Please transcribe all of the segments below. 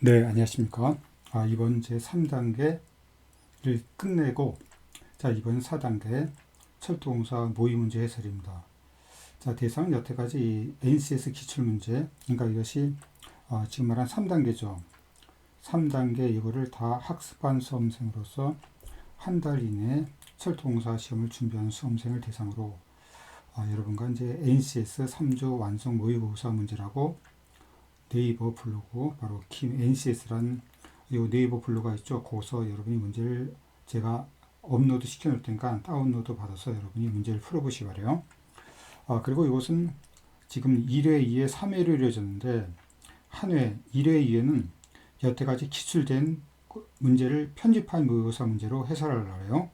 네, 안녕하십니까. 아, 이번 제 3단계를 끝내고, 자, 이번 4단계 철도공사 모의문제 해설입니다. 자, 대상은 여태까지 이 NCS 기출문제, 그러니까 이것이 아, 지금 말한 3단계죠. 3단계 이거를 다 학습한 수험생으로서 한 달 이내 철도공사 시험을 준비한 수험생을 대상으로 아, 여러분과 이제 NCS 3조 완성 모의고사 문제라고 네이버 블로그 바로 킴 NCS라는 이 네이버 블로그가 있죠. 거기서 여러분이 문제를 제가 업로드 시켜 놓을 테니까 다운로드 받아서 여러분이 문제를 풀어보시기 바래요. 아 그리고 이것은 지금 1회, 2회, 3회로 이루어졌는데 한 회, 1회, 2회는 여태까지 기출된 문제를 편집한 모의고사 문제로 해설하려고 해요.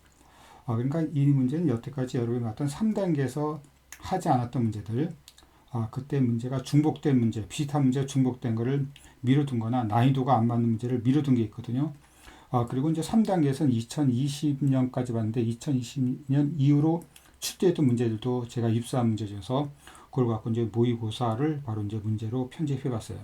아, 그러니까 이 문제는 여태까지 여러분이 봤던 3단계에서 하지 않았던 문제들, 아, 그때 문제가 중복된 문제, 비슷한 문제 중복된 거를 미뤄둔 거나 난이도가 안 맞는 문제를 미뤄둔 게 있거든요. 아, 그리고 이제 3단계에서는 2020년까지 봤는데 2020년 이후로 출제했던 문제들도 제가 입수한 문제 중에서 그걸 갖고 이제 모의고사를 바로 이제 문제로 편집해 봤어요.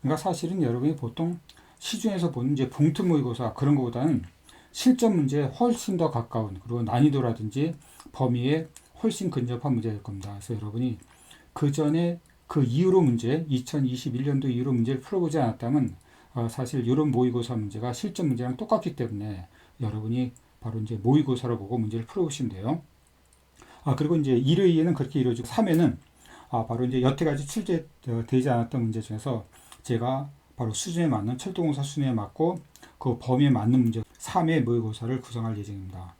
그러니까 사실은 여러분이 보통 시중에서 보는 이제 봉투 모의고사 그런 것보다는 실전 문제에 훨씬 더 가까운 그리고 난이도라든지 범위에 훨씬 근접한 문제일 겁니다. 그래서 여러분이 그 전에 그 이후로 문제, 2021년도 이후로 문제를 풀어보지 않았다면 어, 사실 이런 모의고사 문제가 실전 문제랑 똑같기 때문에 여러분이 바로 이제 모의고사로 보고 문제를 풀어보시면 돼요. 아 그리고 이제 1회, 2회는 그렇게 이루어지고 3회는 아 바로 이제 여태까지 출제되지 않았던 문제 중에서 제가 바로 수준에 맞는 철도공사 수준에 맞고 그 범위에 맞는 문제 3회 모의고사를 구성할 예정입니다.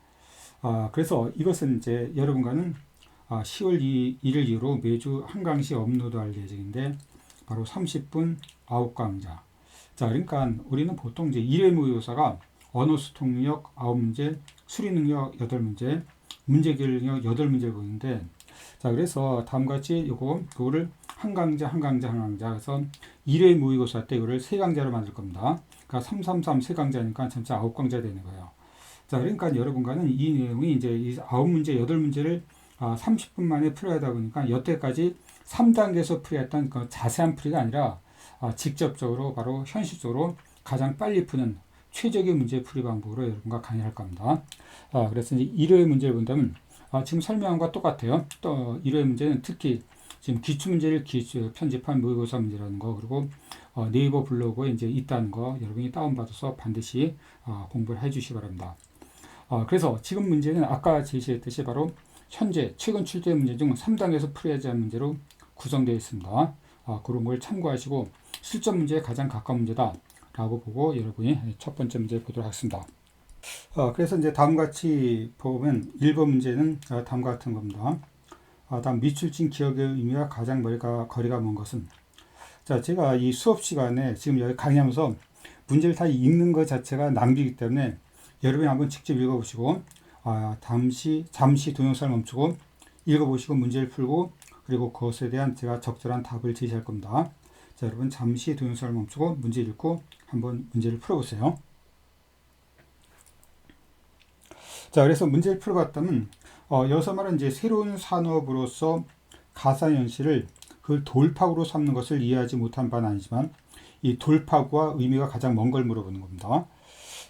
아 그래서 이것은 이제 여러분과는 아, 10월 2, 일 이후로 매주 한 강씩 업로드 할 예정인데 바로 30분 9강좌. 자, 그러니까 우리는 보통 이제 1회 모의고사가 언어 수통 능력 9문제, 수리 능력 8문제, 문제 해결 능력 8문제를 보는데 자, 그래서 다음과 같이 요거 그거를 한 강좌, 한 강좌, 한 강좌 그래서 1회 모의고사 때 이거를 세 강좌로 만들 겁니다. 그러니까 333 세 강좌니까 전체 9강좌 되는 거예요. 자, 그러니까 여러분과는 이 내용이 이제 이 9문제, 8문제를 아, 30분 만에 풀어야 하다 보니까 여태까지 3단계에서 풀이했던 그 자세한 풀이가 아니라 아, 직접적으로 바로 현실적으로 가장 빨리 푸는 최적의 문제 풀이 방법으로 여러분과 강의할 겁니다. 아, 그래서 이제 1회 문제를 본다면 아, 지금 설명한 것과 똑같아요. 또 1회 문제는 특히 지금 기출 문제를 편집한 모의고사 문제라는 거 그리고 어, 네이버 블로그에 이제 있다는 거 여러분이 다운받아서 반드시 어, 공부를 해주시기 바랍니다. 어, 그래서 지금 문제는 아까 제시했듯이 바로 현재 최근 출제 문제 중 3단계에서 풀어야지 할 문제로 구성되어 있습니다. 아, 그런 걸 참고하시고 실전 문제에 가장 가까운 문제다 라고 보고 여러분이 첫 번째 문제 보도록 하겠습니다. 아, 그래서 이제 다음과 같이 보면 1번 문제는 아, 다음과 같은 겁니다. 아, 다음 미출진 기억의 의미와 가장 머리가 거리가 먼 것은 자 제가 이 수업 시간에 지금 여기 강의하면서 문제를 다 읽는 것 자체가 낭비이기 때문에 여러분이 한번 직접 읽어보시고 아, 잠시 잠시 동영상을 멈추고 읽어보시고 문제를 풀고 그리고 그것에 대한 제가 적절한 답을 제시할 겁니다. 자, 여러분 잠시 동영상을 멈추고 문제 읽고 한번 문제를 풀어보세요. 자, 그래서 문제를 풀어봤다면 어, 여기서 말은 이제 새로운 산업으로서 가상현실을 그 돌파구로 삼는 것을 이해하지 못한 바는 아니지만 이 돌파구와 의미가 가장 먼 걸 물어보는 겁니다.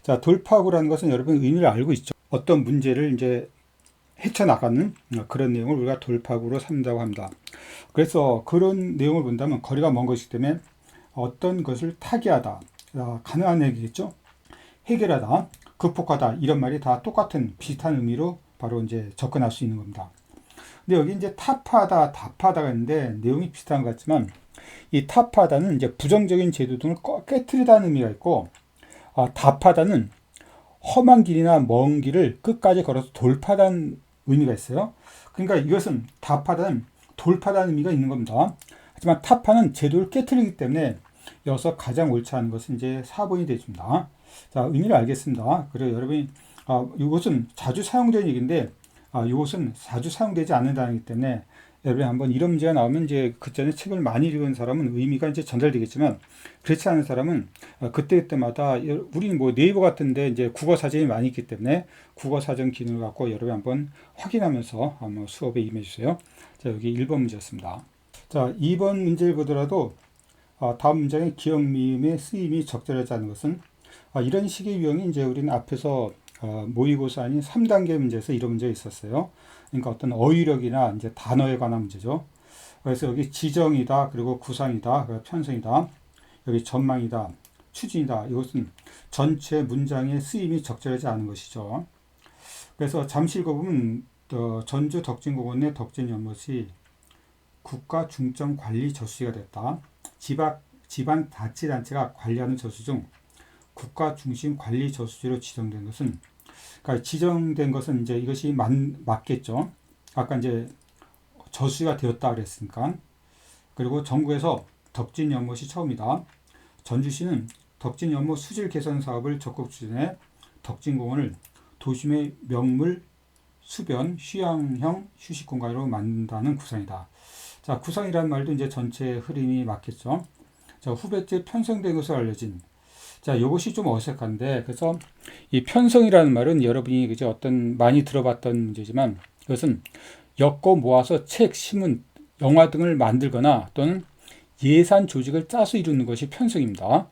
자, 돌파구라는 것은 여러분 의미를 알고 있죠. 어떤 문제를 이제 헤쳐나가는 그런 내용을 우리가 돌파구로 삼는다고 합니다. 그래서 그런 내용을 본다면 거리가 먼 것이기 때문에 어떤 것을 타개하다, 아, 가능한 얘기겠죠? 해결하다, 극복하다, 이런 말이 다 똑같은 비슷한 의미로 바로 이제 접근할 수 있는 겁니다. 근데 여기 이제 타파하다, 답하다가 있는데 내용이 비슷한 것 같지만 이 타파하다는 이제 부정적인 제도 등을 깨뜨리다는 의미가 있고 아, 답하다는 험한 길이나 먼 길을 끝까지 걸어서 돌파하다는 의미가 있어요. 그러니까 이것은 답하다는 돌파다는 의미가 있는 겁니다. 하지만 타파는 제도를 깨뜨리기 때문에 여기서 가장 옳지 않은 것은 이제 4번이 되줍니다. 자, 의미를 알겠습니다. 그리고 여러분이 아, 이것은 자주 사용되는 얘기인데 아, 이것은 자주 사용되지 않는다기 때문에 여러분이 한번 이런 문제가 나오면 이제 그 전에 책을 많이 읽은 사람은 의미가 이제 전달되겠지만 그렇지 않은 사람은 어, 그때 그때마다 우리는 뭐 네이버 같은데 이제 국어 사전이 많이 있기 때문에 국어 사전 기능을 갖고 여러분 한번 확인하면서 한번 수업에 임해 주세요. 자 여기 1번 문제였습니다. 자 2번 문제를 보더라도 아, 다음 문장의 기억 미음의 쓰임이 적절하지 않은 것은 아, 이런 식의 유형이 이제 우리는 앞에서 어, 모의고사 아닌 3단계 문제에서 이런 문제가 있었어요. 그러니까 어떤 어휘력이나 이제 단어에 관한 문제죠. 그래서 여기 지정이다, 그리고 구상이다, 편성이다, 여기 전망이다, 추진이다. 이것은 전체 문장의 쓰임이 적절하지 않은 것이죠. 그래서 잠시 읽어보면 어, 전주 덕진공원의 덕진 연못이 국가 중점 관리 저수지가 됐다. 지방, 지방 자치단체가 관리하는 저수 중 국가 중심 관리 저수지로 지정된 것은 그러니까 지정된 것은 이제 이것이 맞, 맞겠죠. 아까 이제 저수지가 되었다 그랬으니까. 그리고 전국에서 덕진 연못이 처음이다. 전주시는 덕진 연못 수질 개선 사업을 적극 추진해 덕진공원을 도심의 명물 수변 휴양형 휴식 공간으로 만든다는 구상이다. 자, 구상이라는 말도 이제 전체 흐름이 맞겠죠. 자, 후배째 편성된 것으로 알려진. 자, 이것이 좀 어색한데, 그래서 이 편성이라는 말은 여러분이 그저 어떤 많이 들어봤던 문제지만, 이것은 엮어 모아서 책, 신문, 영화 등을 만들거나 또는 예산 조직을 짜서 이루는 것이 편성입니다.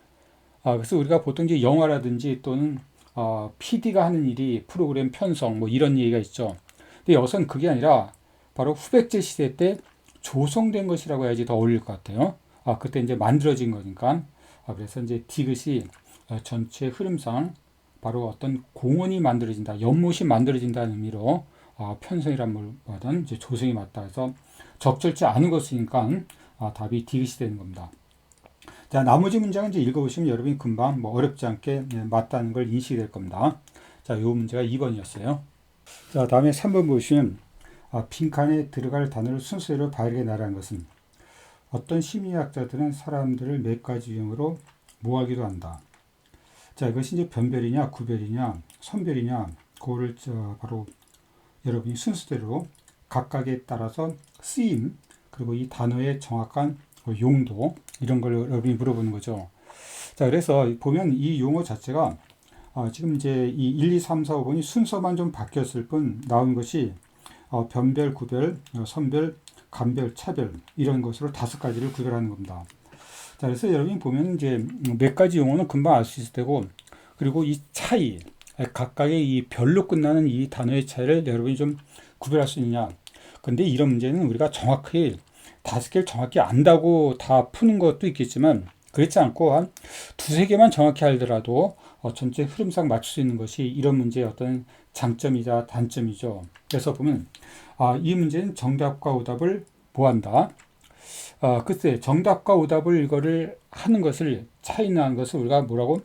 아, 그래서 우리가 보통 이제 영화라든지 또는 어, PD가 하는 일이 프로그램 편성 뭐 이런 얘기가 있죠. 근데 여기서는 그게 아니라 바로 후백제 시대 때 조성된 것이라고 해야지 더 어울릴 것 같아요. 아, 그때 이제 만들어진 거니까. 아, 그래서 이제 디귿이 어, 전체 흐름상 바로 어떤 공원이 만들어진다, 연못이 만들어진다는 의미로 아, 편성이란 말보다는 이제 조성이 맞다 해서 적절치 않은 것이니까 아, 답이 디귿이 되는 겁니다. 자, 나머지 문장은 이제 읽어보시면 여러분이 금방 뭐 어렵지 않게 네, 맞다는 걸 인식이 될 겁니다. 자, 요 문제가 2번이었어요. 자, 다음에 3번 보시면 아, 빈칸에 들어갈 단어를 순서대로 바르게 나라는 것은 어떤 심리학자들은 사람들을 몇 가지 유형으로 모아기도 한다. 자, 이것이 이제 변별이냐, 구별이냐, 선별이냐, 그거를 저 바로 여러분이 순서대로 각각에 따라서 쓰임, 그리고 이 단어의 정확한 용도, 이런 걸 여러분이 물어보는 거죠. 자, 그래서 보면 이 용어 자체가 어, 지금 이제 이 1, 2, 3, 4, 5번이 순서만 좀 바뀌었을 뿐 나온 것이 어, 변별, 구별, 어, 선별, 감별, 차별 이런 것으로 다섯 가지를 구별하는 겁니다. 자, 그래서 여러분이 보면 이제 몇 가지 용어는 금방 알 수 있을 테고 그리고 이 차이 각각의 이 별로 끝나는 이 단어의 차이를 여러분이 좀 구별할 수 있느냐. 근데 이런 문제는 우리가 정확히 다섯 개를 정확히 안다고 다 푸는 것도 있겠지만 그렇지 않고 한 두세 개만 정확히 알더라도 어, 전체 흐름상 맞출 수 있는 것이 이런 문제의 어떤 장점이자 단점이죠. 그래서 보면 아, 이 문제는 정답과 오답을 보한다. 아, 글쎄 정답과 오답을 이거를 하는 것을 차이나는 것을 우리가 뭐라고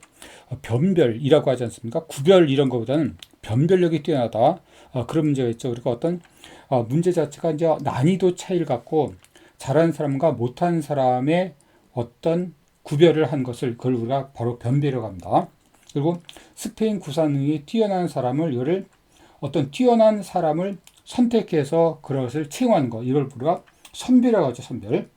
어, 변별이라고 하지 않습니까? 구별 이런 것보다는 변별력이 뛰어나다. 아, 그런 문제가 있죠. 그러니까 어떤 아, 문제 자체가 이제 난이도 차이를 갖고 잘하는 사람과 못하는 사람의 어떤 구별을 한 것을 그걸 우리가 바로 변별이라고 합니다. 그리고 스페인 구사능이 뛰어난 사람을 이를 어떤 뛰어난 사람을 선택해서 그것을 채용하는 것 이걸 우리가 선별이라고 하죠 선별.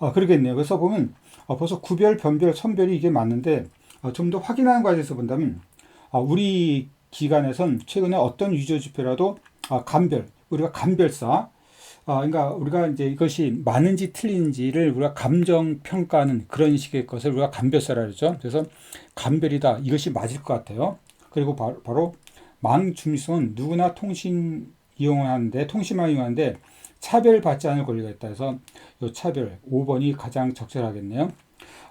아 그러겠네요. 그래서 보면 아, 벌써 구별, 변별, 선별이 이게 맞는데 아, 좀더 확인하는 과정에서 본다면 아, 우리 기관에선 최근에 어떤 유저 지표라도 아, 감별 우리가 감별사 아, 그러니까 우리가 이제 이것이 맞는지 틀린지를 우리가 감정 평가하는 그런 식의 것을 우리가 감별사라 그러죠. 그래서 감별이다. 이것이 맞을 것 같아요. 그리고 바로, 바로 망중성은 누구나 통신 이용하는데 통신망 이용하는데 차별받지 않을 권리가 있다 해서 이 차별 5번이 가장 적절하겠네요.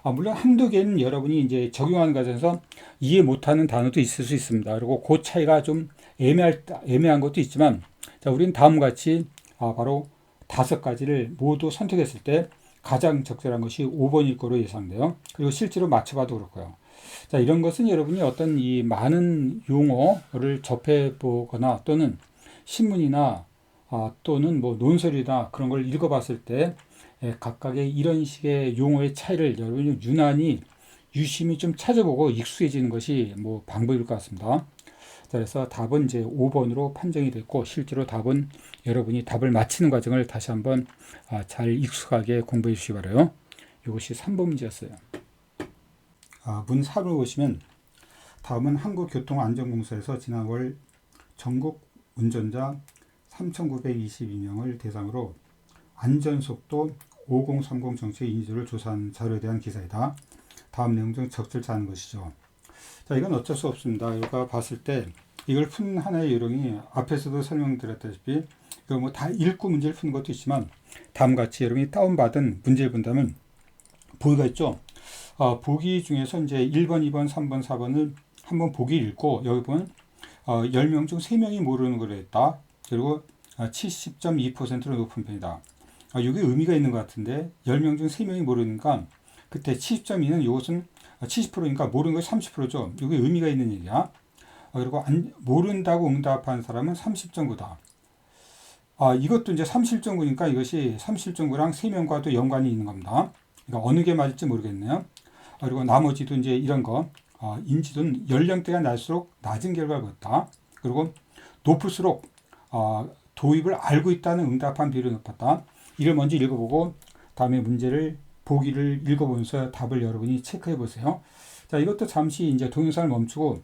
아, 물론 한두 개는 여러분이 이제 적용하는 과정에서 이해 못하는 단어도 있을 수 있습니다. 그리고 그 차이가 좀 애매할, 애매한 것도 있지만 자, 우리는 다음과 같이 아, 바로 다섯 가지를 모두 선택했을 때 가장 적절한 것이 5번일 거로 예상돼요. 그리고 실제로 맞춰봐도 그렇고요. 자, 이런 것은 여러분이 어떤 이 많은 용어를 접해 보거나 또는 신문이나 아, 또는 뭐 논설이나 그런 걸 읽어봤을 때 예, 각각의 이런 식의 용어의 차이를 여러분이 유난히 유심히 좀 찾아보고 익숙해지는 것이 뭐 방법일 것 같습니다. 그래서 답은 이제 5번으로 판정이 됐고 실제로 답은 여러분이 답을 맞히는 과정을 다시 한번 아, 잘 익숙하게 공부해 주시기 바라요. 이것이 3번 문제였어요. 아, 문 4를 보시면 다음은 한국교통안전공사에서 지난 월 전국 운전자 3,922명을 대상으로 안전속도 5030 정책 인지도를 조사한 자료에 대한 기사이다. 다음 내용 중 적절치 않은 것이죠. 자, 이건 어쩔 수 없습니다. 우리가 봤을 때 이걸 푼 하나의 요령이 앞에서도 설명드렸다시피 이거 뭐다 읽고 문제를 푸는 것도 있지만 다음과 같이 여러분이 다운받은 문제를 본다면 보기가 있죠. 어, 보기 중에서 이제 1번, 2번, 3번, 4번을 한번 보기 읽고 여기 보면 어, 10명 중 3명이 모르는 걸 했다. 그리고 70.2%로 높은 편이다. 아, 이게 의미가 있는 것 같은데 10명 중 3명이 모르니까 그때 70.2는 이것은 70%니까 모르는 게 30%죠. 이게 의미가 있는 얘기야. 아, 그리고 안, 모른다고 응답한 사람은 30.9다. 아, 이것도 이제 30.9니까 이것이 30.9랑 3명과도 연관이 있는 겁니다. 그러니까 어느 게 맞을지 모르겠네요. 아, 그리고 나머지도 이제 이런 거, 아, 인지도는 연령대가 날수록 낮은 결과를 보였다. 그리고 높을수록 아, 도입을 알고 있다는 응답한 비율이 높았다. 이걸 먼저 읽어보고 다음에 문제를 보기를 읽어보면서 답을 여러분이 체크해 보세요. 자, 이것도 잠시 이제 동영상을 멈추고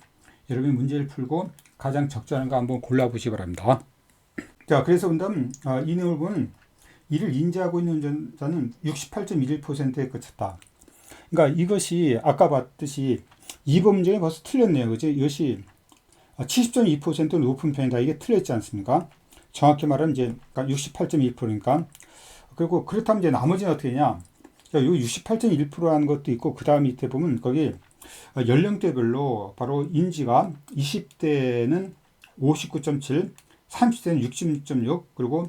여러분이 문제를 풀고 가장 적절한 거 한번 골라보시기 바랍니다. 자, 그래서 본다면 아, 이 내용을 보면 이를 인지하고 있는 운전자는 68.11%에 그쳤다. 그러니까 이것이 아까 봤듯이 2번 문제는 벌써 틀렸네요. 그죠? 이것이 70.2% 높은 편이다. 이게 틀렸지 않습니까? 정확히 말하면 이제 68.1%니까. 그리고 그렇다면 이제 나머지는 어떻게 되냐? 이 68.1%라는 것도 있고 그 다음 밑에 보면 거기 연령대별로 바로 인지가 20대는 59.7, 30대는 66.6, 그리고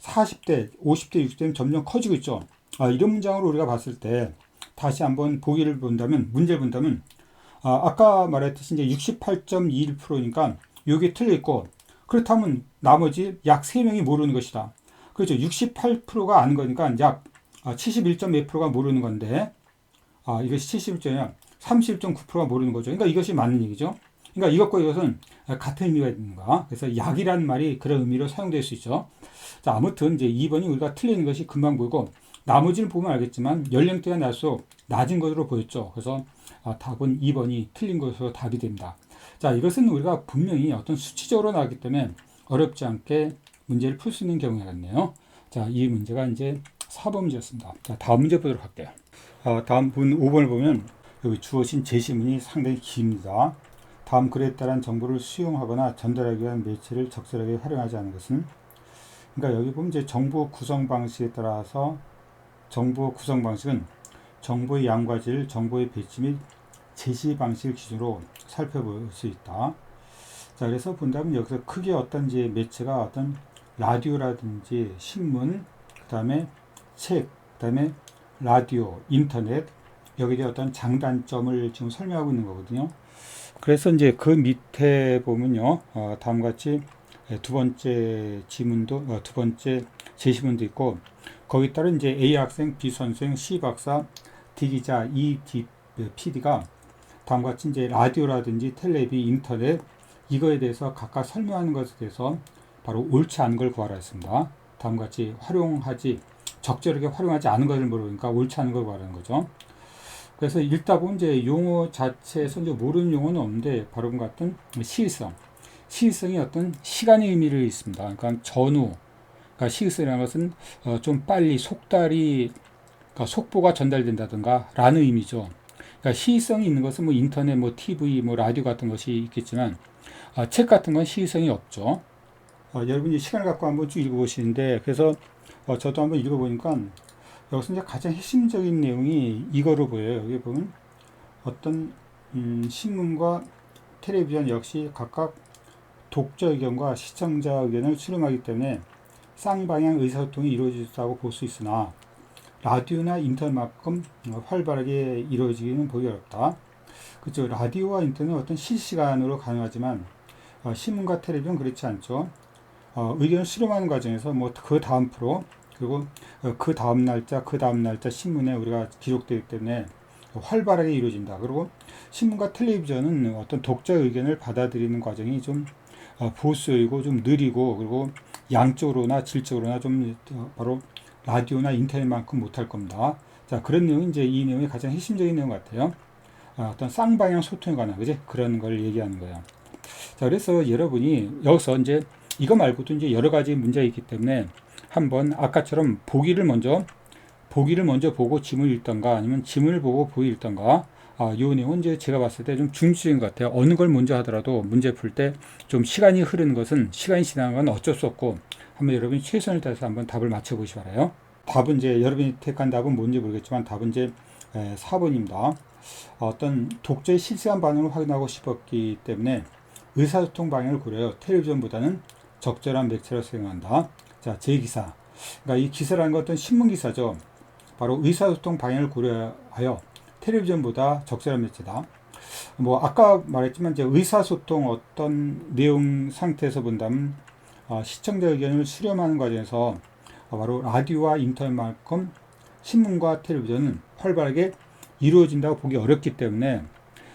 40대, 50대, 60대는 점점 커지고 있죠. 아, 이런 문장으로 우리가 봤을 때 다시 한번 보기를 본다면 문제를 본다면 아, 아까 말했듯이 이제 68.21%니까 이게 틀려 있고 그렇다면 나머지 약 3명이 모르는 것이다. 그렇죠. 68%가 아는 거니까 약 71.2%가 아, 모르는 건데 아, 이것이 71.이야 31.9%가 모르는 거죠. 그러니까 이것이 맞는 얘기죠. 그러니까 이것과 이것은 같은 의미가 있는 거야. 그래서 약이라는 말이 그런 의미로 사용될 수 있죠. 자, 아무튼 이제 2번이 우리가 틀리는 것이 금방 보이고 나머지를 보면 알겠지만 연령대가 날수록 낮은 것으로 보였죠. 그래서 아, 답은 2번이 틀린 것으로 답이 됩니다. 자, 이것은 우리가 분명히 어떤 수치적으로 나왔기 때문에 어렵지 않게 문제를 풀 수 있는 경우였네요. 자, 이 문제가 이제 4번 문제였습니다. 자, 다음 문제 보도록 할게요. 아, 다음 분 5번을 보면 여기 주어진 제시문이 상당히 깁니다. 다음 글에 따른 정보를 수용하거나 전달하기 위한 매체를 적절하게 활용하지 않은 것은 그러니까 여기 보면 이제 정보 구성 방식에 따라서 정보 구성 방식은 정보의 양과 질, 정보의 배치 및 제시 방식을 기준으로 살펴볼 수 있다. 자, 그래서 본다면 여기서 크게 어떤 이제 매체가 어떤 라디오라든지 신문, 그 다음에 책, 그 다음에 라디오, 인터넷, 여기에 어떤 장단점을 지금 설명하고 있는 거거든요. 그래서 이제 그 밑에 보면요, 어, 다음과 같이 두 번째 지문도, 어, 두 번째 제시문도 있고, 거기 따른 이제 A 학생, B 선생, C 박사, D 기자, E D PD가 다음과 같이 이제 라디오라든지 텔레비, 인터넷 이거에 대해서 각각 설명하는 것에 대해서 바로 옳지 않은 걸 구하라 했습니다. 다음과 같이 활용하지 적절하게 활용하지 않은 것을 모르니까 옳지 않은 걸 구하라는 거죠. 그래서 읽다 보면 이제 용어 자체에서 이제 모르는 용어는 없는데 바로 같은 시의성. 시의성이 어떤 시간의 의미를 있습니다. 그러니까 전후. 그러니까 시의성이라는 것은 어, 좀 빨리 속달이 그러니까 속보가 전달된다든가 라는 의미죠. 그러니까 시의성이 있는 것은 뭐 인터넷, 뭐 TV, 뭐 라디오 같은 것이 있겠지만 아, 책 같은 건 시의성이 없죠. 어, 여러분이 시간을 갖고 한번 쭉 읽어보시는데 그래서 어, 저도 한번 읽어보니까 여기서 이제 가장 핵심적인 내용이 이거로 보여요. 여기 보면 어떤 음, 신문과 텔레비전 역시 각각 독자 의견과 시청자 의견을 수렴하기 때문에 쌍방향 의사소통이 이루어진다고 볼 수 있으나 라디오나 인터넷만큼 활발하게 이루어지기는 보기 어렵다. 그렇죠. 라디오와 인터넷은 어떤 실시간으로 가능하지만 어, 신문과 텔레비전 그렇지 않죠. 어, 의견을 수렴하는 과정에서 뭐 그 다음 프로 그리고 어, 그 다음 날짜 그 다음 날짜 신문에 우리가 기록되기 때문에 활발하게 이루어진다. 그리고 신문과 텔레비전은 어떤 독자 의견을 받아들이는 과정이 좀 어, 보수이고 좀 느리고 그리고 양적으로나 질적으로나 좀 어, 바로 라디오나 인터넷만큼 못할 겁니다. 자 그런 내용이 이제 이 내용의 가장 핵심적인 내용 같아요. 아, 어떤 쌍방향 소통에 관한 그지 그런 걸 얘기하는 거예요. 자 그래서 여러분이 여기서 이제 이거 말고도 이제 여러 가지 문제가 있기 때문에 한번 아까처럼 보기를 먼저 보기를 먼저 보고 지문을 읽던가 아니면 지문을 보고 보기 읽던가 아, 요 내용은 이제 제가 봤을 때 좀 중추적인 것 같아요. 어느 걸 먼저 하더라도 문제 풀 때 좀 시간이 흐르는 것은 시간이 지나는 건 어쩔 수 없고 한번 여러분이 최선을 다해서 한번 답을 맞춰보시 바라요. 답은 이제 여러분이 택한 답은 뭔지 모르겠지만 답은 이제 4번입니다. 어떤 독자의 실시간 반응을 확인하고 싶었기 때문에 의사소통 방향을 고려해요. 텔레비전보다는 적절한 매체로 사용한다. 자, 제 기사. 그러니까 이 기사라는 건 어떤 신문 기사죠. 바로 의사소통 방향을 고려하여 텔레비전보다 적절한 매체다. 뭐 아까 말했지만 이제 의사소통 어떤 내용 상태에서 본다면 어, 시청자 의견을 수렴하는 과정에서 어, 바로 라디오와 인터넷만큼 신문과 텔레비전은 활발하게 이루어진다고 보기 어렵기 때문에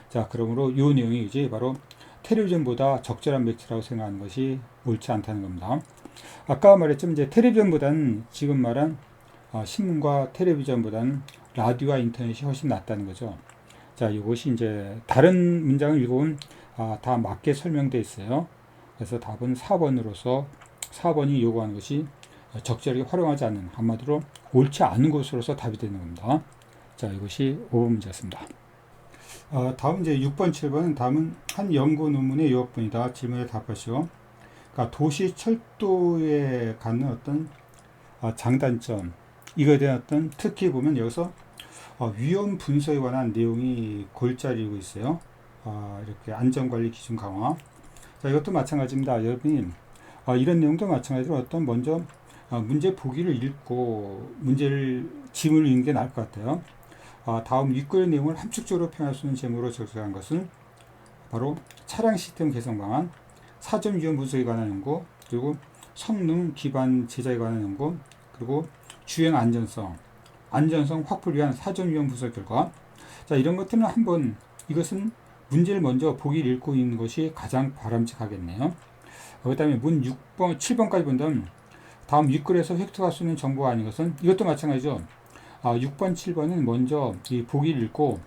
자 그러므로 이 내용이 이제 바로 텔레비전보다 적절한 매체라고 생각하는 것이 옳지 않다는 겁니다. 아까 말했지만 이제 텔레비전보다는 지금 말한 어, 신문과 텔레비전보다는 라디오와 인터넷이 훨씬 낫다는 거죠. 자, 이것이 이제 다른 문장을 읽어보면 아, 다 맞게 설명되어 있어요. 그래서 답은 4번으로서 4번이 요구하는 것이 적절하게 활용하지 않는 한마디로 옳지 않은 것으로서 답이 되는 겁니다. 자, 이것이 5번 문제였습니다. 어, 다음 이제 6번, 7번은 다음은 한 연구 논문의 요약본이다. 질문에 답하시오. 그러니까 도시 철도에 갖는 어떤 어, 장단점, 이거에 대한 어떤 특히 보면 여기서 어, 위험 분석에 관한 내용이 골자리고 있어요. 어, 이렇게 안전관리 기준 강화. 자, 이것도 마찬가지입니다. 여러분이 어, 이런 내용도 마찬가지로 어떤 먼저 어, 문제 보기를 읽고 문제를 지문을 읽는 게 나을 것 같아요. 어, 다음 윗글의 내용을 함축적으로 표현할 수 있는 제목으로 적절한 것은 바로 차량 시스템 개선 방안, 사전 위험 분석에 관한 연구, 그리고 성능 기반 제작에 관한 연구, 그리고 주행 안전성, 안전성 확보를 위한 사전 위험 분석 결과. 자, 이런 것들은 한번 이것은 문제를 먼저 보기를 읽고 있는 것이 가장 바람직하겠네요. 어, 그 다음에 문 6번, 7번까지 본다면 다음 윗글에서 수 있는 정보가 아닌 것은 이것도 마찬가지죠. 아, 6번, 7번은 먼저 이 보기를 읽고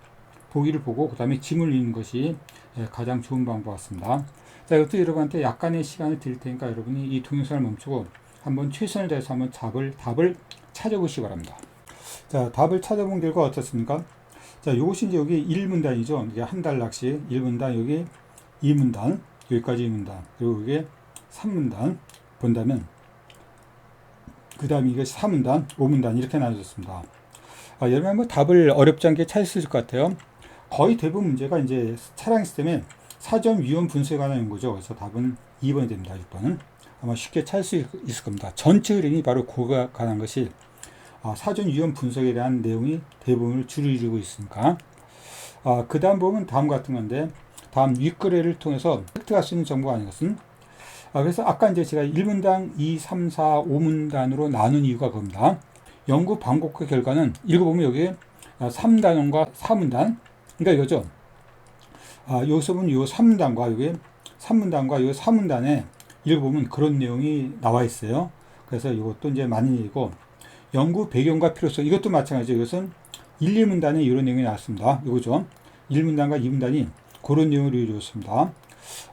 보기를 보고 그 다음에 짐을 읽는 것이 예, 가장 좋은 방법 같습니다. 자, 이것도 여러분한테 약간의 시간을 드릴 테니까 여러분이 이 동영상을 멈추고 한번 최선을 다해서 한번 답을, 답을 찾아보시기 바랍니다. 자, 답을 찾아본 결과 어떻습니까? 자, 이것이 이제 여기 1문단이죠. 이게 한달 낚시 1문단, 여기 2문단, 여기까지 2문단, 그리고 이게 3문단 본다면, 그 다음에 이게 4문단, 5문단 이렇게 나눠졌습니다. 아, 여러분 뭐 답을 어렵지 않게 찾을 수 있을 것 같아요. 거의 대부분 문제가 이제 차량 시스템의 사전 위험 분석에 관한 연구죠. 그래서 답은 2번이 됩니다. 6번은. 아마 쉽게 찾을 수 있을 겁니다. 전체 흐름이 바로 그가 관한 것이 아, 사전 위험 분석에 대한 내용이 대부분을 주로 이루고 있으니까. 아, 그 다음 부분 다음 같은 건데, 다음 윗거래를 통해서 획득할 수 있는 정보가 아닌 것은, 아, 그래서 아까 이제 제가 1문당 2, 3, 4, 5문단으로 나눈 이유가 그겁니다. 연구 방법과 결과는 읽어보면 여기 3단원과 4문단, 그러니까 이거죠. 아, 여기서 보면 요 3문단과 여기 3문단과 요 4문단에 읽어보면 그런 내용이 나와 있어요. 그래서 이것도 이제 많이 읽고, 연구 배경과 필요성 이것도 마찬가지죠. 이것은 1, 2문단에 이런 내용이 나왔습니다. 이거죠. 1문단과 2문단이 그런 내용을 이루어졌습니다.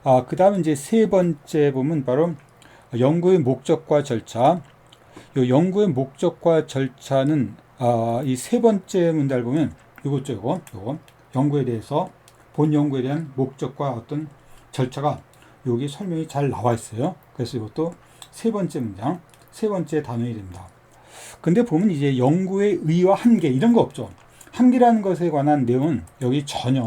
아, 그 다음 이제 세 번째 보면 바로 연구의 목적과 절차. 이 연구의 목적과 절차는 아, 이 세 번째 문단을 보면 이거죠. 이거, 이거. 연구에 대해서 본 연구에 대한 목적과 어떤 절차가 여기 설명이 잘 나와 있어요. 그래서 이것도 세 번째 문장, 세 번째 단어이 됩니다. 근데 보면 이제 연구의 의와 한계 이런 거 없죠. 한계라는 것에 관한 내용은 여기 전혀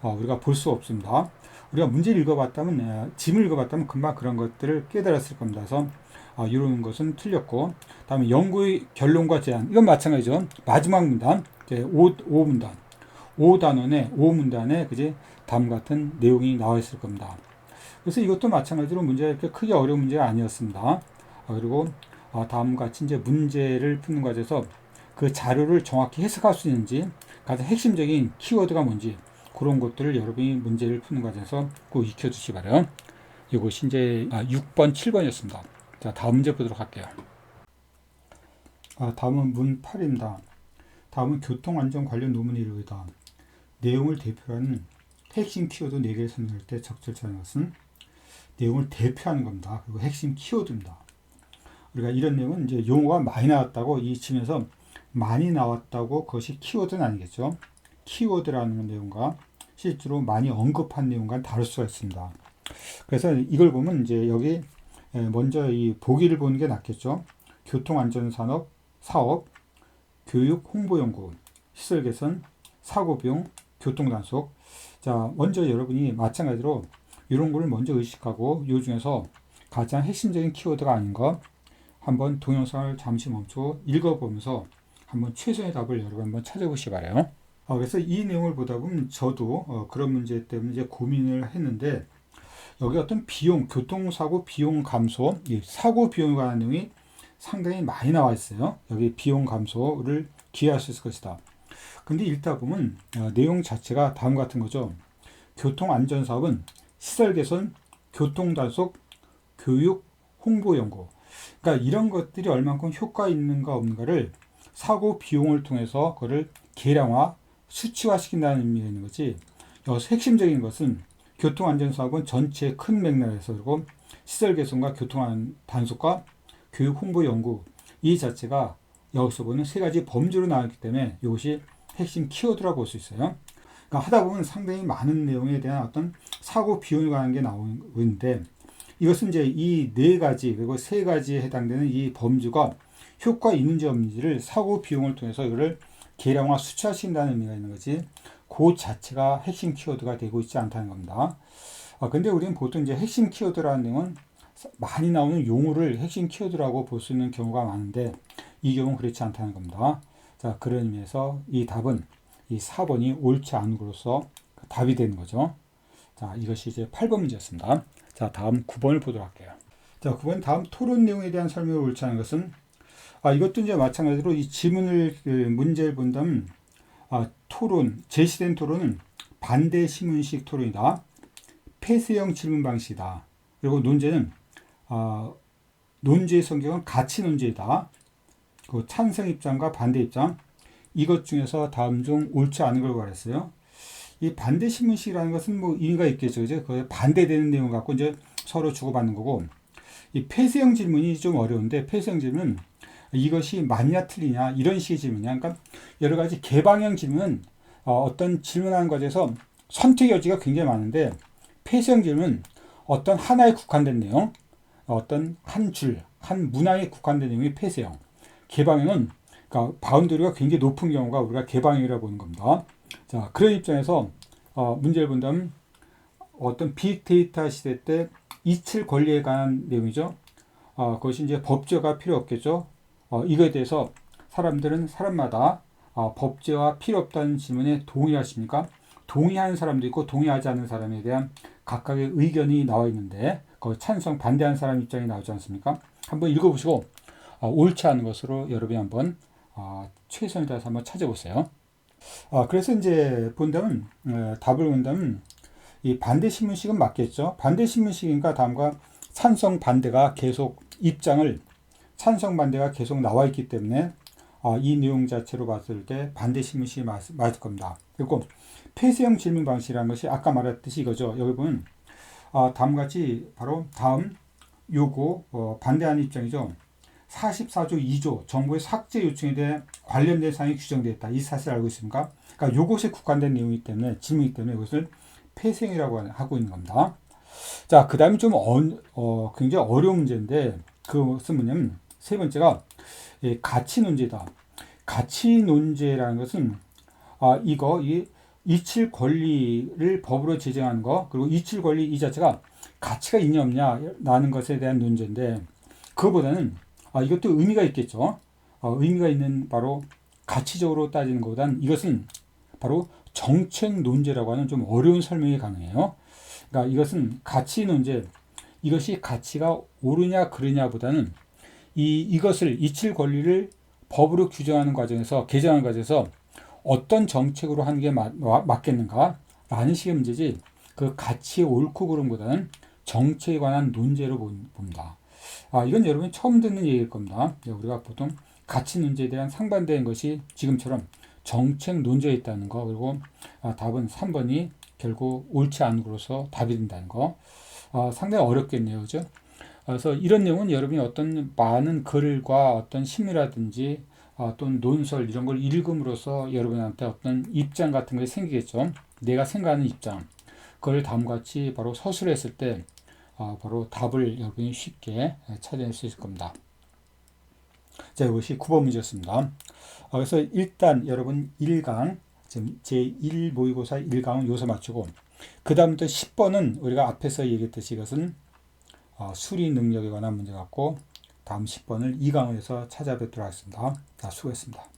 어, 우리가 볼 수 없습니다. 우리가 문제를 읽어봤다면, 예, 짐을 읽어봤다면 금방 그런 것들을 깨달았을 겁니다. 그래서 어, 이런 것은 틀렸고, 다음에 연구의 결론과 제안 이건 마찬가지죠. 마지막 문단, 이제 5, 5문단, 5단원에 5문단에 그제 다음 같은 내용이 나와 있을 겁니다. 그래서 이것도 마찬가지로 문제가 이렇게 크게 어려운 문제가 아니었습니다. 어, 그리고 어, 다음과 같이 이제 문제를 푸는 과정에서 그 자료를 정확히 해석할 수 있는지 가장 핵심적인 키워드가 뭔지 그런 것들을 여러분이 문제를 푸는 과정에서 꼭 익혀주시 기 바래요. 이것이 이제 6번, 아, 7번이었습니다. 자, 다음 문제 보도록 할게요. 아, 다음은 문 8입니다. 다음은 교통안전 관련 논문의 이루이다. 내용을 대표하는 핵심 키워드 4개를 설명할 때 적절치 않은 것은 내용을 대표하는 겁니다. 그리고 핵심 키워드입니다. 우리가 이런 내용은 이제 용어가 많이 나왔다고 이 층에서 많이 나왔다고 그것이 키워드는 아니겠죠. 키워드라는 내용과 실제로 많이 언급한 내용과 다를 수가 있습니다. 그래서 이걸 보면 이제 여기 먼저 이 보기를 보는 게 낫겠죠. 교통안전산업 사업, 교육 홍보연구, 시설 개선, 사고 비용, 교통 단속. 자, 먼저 여러분이 마찬가지로 이런 거를 먼저 의식하고 이 중에서 가장 핵심적인 키워드가 아닌가 한번 동영상을 잠시 멈추고 읽어보면서 한번 최선의 답을 여러분 한번 찾아보시기 바래요. 아, 그래서 이 내용을 보다 보면 저도 어, 그런 문제 때문에 이제 고민을 했는데 여기 어떤 비용, 교통사고 비용 감소, 이 사고 비용에 관한 내용이 상당히 많이 나와 있어요. 여기 비용 감소를 기여할 수 있을 것이다. 근데 읽다 보면 어, 내용 자체가 다음 같은 거죠. 교통안전사업은 시설 개선, 교통단속, 교육, 홍보 연구. 그러니까 이런 것들이 얼만큼 효과 있는가 없는가를 사고 비용을 통해서 그거를 계량화, 수치화 시킨다는 의미가 있는 거지. 여기서 핵심적인 것은 교통안전사업은 전체 큰 맥락에서 그리고 시설 개선과 교통 단속과 교육 홍보 연구 이 자체가 여기서 보는 세 가지 범주로 나왔기 때문에 이것이 핵심 키워드라고 볼 수 있어요. 그러니까 하다 보면 상당히 많은 내용에 대한 어떤 사고 비용에 관한 게 나오는데 이것은 이제 이 네 가지 그리고 세 가지에 해당되는 이 범주가 효과 있는지 없는지를 사고 비용을 통해서 이거를 계량화 수치화시킨다는 의미가 있는 거지. 그 자체가 핵심 키워드가 되고 있지 않다는 겁니다. 아, 근데 우리는 보통 이제 핵심 키워드라는 내용은 많이 나오는 용어를 핵심 키워드라고 볼 수 있는 경우가 많은데 이 경우는 그렇지 않다는 겁니다. 자, 그런 의미에서 이 답은 이 4번이 옳지 않은 것으로서 답이 되는 거죠. 자, 이것이 이제 8번 문제였습니다. 자, 다음 9번을 보도록 할게요. 자, 9번 다음 토론 내용에 대한 설명을 옳지 않은 것은 아, 이것도 이제 마찬가지로 이 지문을 그 문제를 본다면 아, 토론 제시된 토론은 반대 신문식 토론이다. 폐쇄형 질문 방식이다. 그리고 논제는 아, 논제의 성격은 가치 논제이다. 그 찬성 입장과 반대 입장 이것 중에서 다음 중 옳지 않은 걸 말했어요. 이 반대 신문식이라는 것은 뭐 의미가 있겠죠. 이제 그 반대되는 내용 갖고 이제 서로 주고받는 거고 이 폐쇄형 질문이 좀 어려운데 폐쇄형 질문 이것이 맞냐 틀리냐 이런 식의 질문이야. 그러니까 여러 가지 개방형 질문은 어, 떤 질문하는 과정에서 선택 여지가 굉장히 많은데 폐쇄형 질문 어떤 하나에 국한된 내용, 어떤 한 줄, 한 문항에 국한된 내용이 폐쇄형. 개방형은 그러니까 바운더리가 굉장히 높은 경우가 우리가 개방형이라고 보는 겁니다. 자, 그런 입장에서 어, 문제를 본다면 어떤 빅데이터 시대 때 이칠 권리에 관한 내용이죠. 어, 그것이 이제 법제가 필요 없겠죠. 어, 이거에 대해서 사람들은 사람마다 어, 법제화 필요 없다는 질문에 동의하십니까? 동의하는 사람도 있고 동의하지 않는 사람에 대한 각각의 의견이 나와 있는데 그 찬성 반대하는 사람 입장이 나오지 않습니까? 한번 읽어보시고 어, 옳지 않은 것으로 여러분이 한번 어, 최선을 다해서 한번 찾아보세요. 아, 그래서 이제 본다면 에, 답을 본다면 이 반대 신문식은 맞겠죠. 반대 신문식인가 다음과 찬성 반대가 계속 입장을 찬성 반대가 계속 나와 있기 때문에 아, 이 내용 자체로 봤을 때 반대 신문식이 맞, 맞을 겁니다. 그리고 폐쇄형 질문 방식이라는 것이 아까 말했듯이 이거죠. 여기 보면 아, 다음같이 바로 다음 요구 어, 반대하는 입장이죠. 44조 2조 정부의 삭제 요청에 대해 관련된 사항이 규정되어 있다. 이 사실을 알고 있습니까? 그러니까 요것에 국한된 내용이기 때문에 질문이기 때문에 이것을 폐쇄형이라고 하고 있는 겁니다. 자, 그 다음에 좀 어, 어, 굉장히 어려운 문제인데 그것은 뭐냐면 세 번째가 예, 가치 논제다. 가치 논제라는 것은 아, 이거 이 이칠 권리를 법으로 제정한 거 그리고 이칠 권리 이 자체가 가치가 있냐 없냐라는 것에 대한 논제인데 그거보다는 아, 이것도 의미가 있겠죠. 어, 의미가 있는 바로 가치적으로 따지는 것보다는 이것은 바로 정책 논제라고 하는 좀 어려운 설명이 가능해요. 그러니까 이것은 가치 논제, 이것이 가치가 옳으냐 그르냐보다는 이 이것을 이칠 권리를 법으로 규정하는 과정에서 개정하는 과정에서 어떤 정책으로 하는 게 맞, 맞겠는가? 라는 식의 문제지 그 가치의 옳고 그름보다는 정책에 관한 논제로 봅니다. 아, 이건 여러분이 처음 듣는 얘기일 겁니다. 네, 우리가 보통 가치 논제에 대한 상반된 것이 지금처럼 정책 논제에 있다는 거 그리고 아, 답은 3번이 결국 옳지 않은 거로서 답이 된다는 거 아, 상당히 어렵겠네요. 그죠? 그래서 이런 내용은 여러분이 어떤 많은 글과 어떤 심의라든지 아, 또는 논설 이런 걸 읽음으로써 여러분한테 어떤 입장 같은 게 생기겠죠. 내가 생각하는 입장. 그걸 다음과 같이 바로 서술했을 때 아, 바로 답을 여러분이 쉽게 찾아낼 수 있을 겁니다. 자, 이것이 9번 문제였습니다. 아, 그래서 일단 여러분 1강, 지금 제1 모의고사 1강은 요소 맞추고, 그 다음부터 10번은 우리가 앞에서 얘기했듯이 이것은 어, 수리 능력에 관한 문제 같고, 다음 10번을 2강에서 찾아뵙도록 하겠습니다. 자, 수고했습니다.